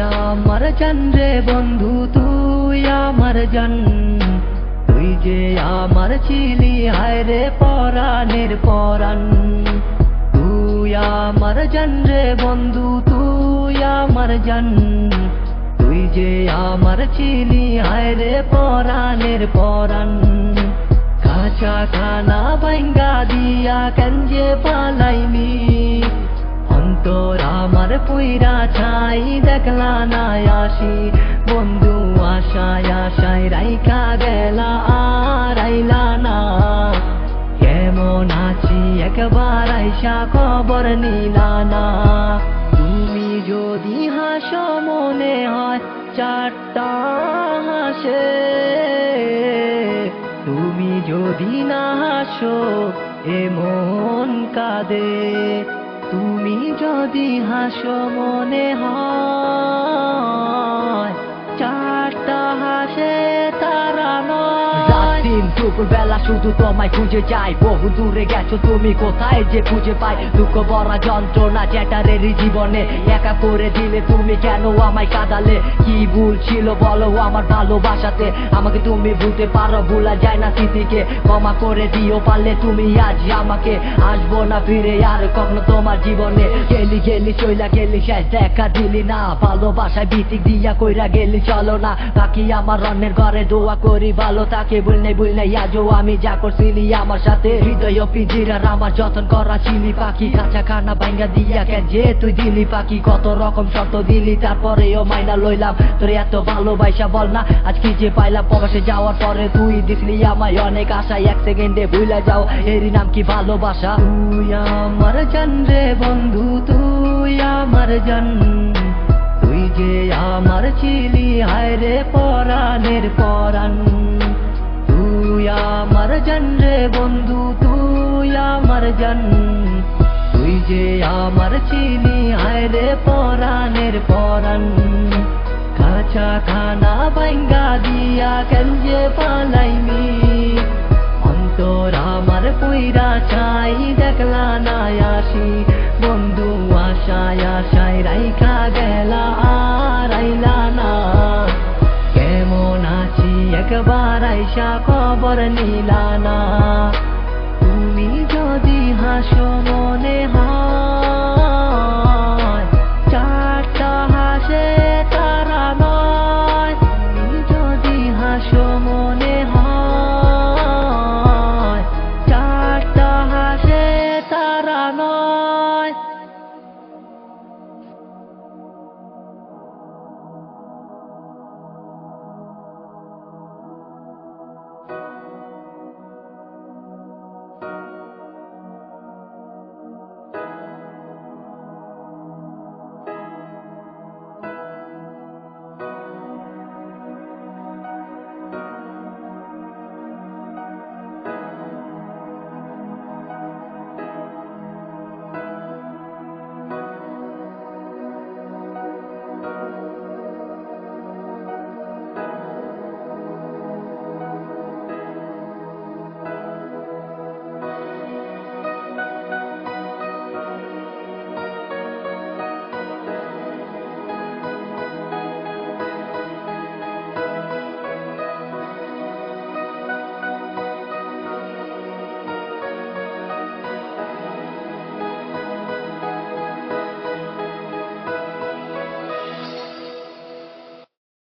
আমার জান রে বন্ধু, তুই আমার জান। তুই যে আমার ছিলি হায় রে পরাণের পরাণ। তুই আমার জান রে বন্ধু, তুই আমার জান। তুই যে আমার ছিলি হায় রে পরাণের পরাণ। কাঁচা খানা ভাঙ্গা দিয়া কেন যে পালাইনি? অন্তর আমার পুইরা ছাই, দেখলা না আসি। বন্ধু আশায় আশায় রাইখা গেলা আর আইলা না। কেমন আছি? একবার আইসা খবর নিলা না। তুমি যদি হাসো মনে হয় চারটা হাসে। তুমি যদি না হাসো, এমন কাঁদে। তুমি যদি হাসো মনে হয় বেলা শুধু তোমায় খুঁজে যাই বহু দূরে গেছো তুমি, কোথায় যে খুঁজে পাই? দুঃখ ভরা যন্ত্রণা জ্যাটারের জীবনে। একা করে দিলে তুমি কেন আমায় কাঁদালে? কি ভুল ছিল বলো আমার ভালোবাসাতে? আমাকে তুমি ভুলতে পারো, ভুলা যায় না স্মৃতিকে। ক্ষমা করে দিও, পারলে তুমি আজ আমাকে। আসব না ফিরে আর কখনো তোমার জীবনে। গেলি গেলি চইলা গেলি, শেষ দেখা দিলি না। ভালোবাসায় বিতিক দিয়া কইরা গেলি, চলো না। বাকি আমার অন্যের ঘরে দোয়া করি, ভালো থাকে বুঝলে বুঝলে আজও আমি যা করছিলি আমার সাথে। হৃদয় পিঞ্জিরার আমার যতন করা চিনি পাখি। কাঁচা খানা ভাঙ্গা দিয়া কেন যে তুই দিলি পাখি? কত রকম শর্ত দিলি, তারপরেও মাইনা লইলাম। তোর এত ভালোবাসা বল না আজকে যে পাইলাম? প্রবাসে যাওয়ার পরে তুই দিসলি আমায় অনেক আশায়। এক সেকেন্ডে ভুলে যাও, এরই নাম কি ভালোবাসা? তুই আমার জান রে বন্ধু, তুই আমার জান। তুই যে আমার ছিলি, হায় রে পরাণের পরাণ। আমার জান রে বন্ধু তুই আমার জান। তুই যে আমার চিনি আয় রে পরাণের পরাণ। কাঁচা খানা বাইঙ্গা দিয়া কেন যে পালাইনি? একবার কবর খবর